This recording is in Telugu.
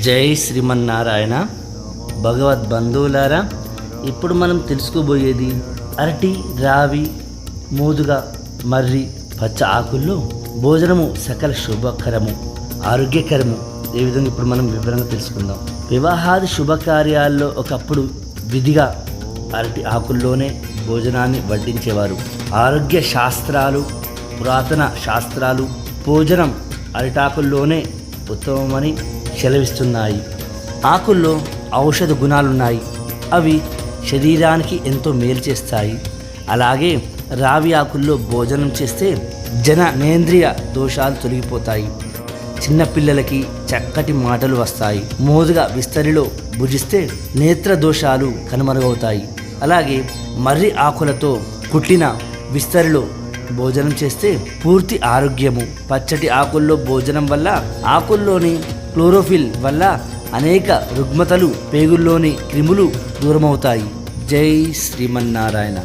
జై శ్రీమన్నారాయణ. భగవద్ బంధువులారా ఇప్పుడు మనం తెలుసుకోబోయేది అరటి రావి మోదుగా మర్రి పచ్చ ఆకుల్లో భోజనము సకల శుభకరము ఆరోగ్యకరము. ఏ విధంగా ఇప్పుడు మనం వివరంగా తెలుసుకుందాం. వివాహాది శుభకార్యాల్లో ఒకప్పుడు విధిగా అరటి ఆకుల్లోనే భోజనాన్ని వడ్డించేవారు. ఆరోగ్య శాస్త్రాలు పురాతన శాస్త్రాలు భోజనం అరిటాకుల్లోనే ఉత్తమమని సెలవిస్తున్నాయి. ఆకుల్లో ఔషధ గుణాలున్నాయి. అవి శరీరానికి ఎంతో మేలు చేస్తాయి. అలాగే రావి ఆకుల్లో భోజనం చేస్తే జన నేంద్రియ దోషాలు తొలగిపోతాయి. చిన్నపిల్లలకి చక్కటి మాటలు వస్తాయి. మోదుగా విస్తరిలో భుజిస్తే నేత్ర దోషాలు కనుమరుగవుతాయి. అలాగే మర్రి ఆకులతో కుట్టిన విస్తరిలో భోజనం చేస్తే పూర్తి ఆరోగ్యము. పచ్చటి ఆకుల్లో భోజనం వల్ల ఆకుల్లోని క్లోరోఫిల్ వల్ల అనేక రుగ్మతలు పేగుల్లోని క్రిములు దూరమవుతాయి. జై శ్రీమన్నారాయణ.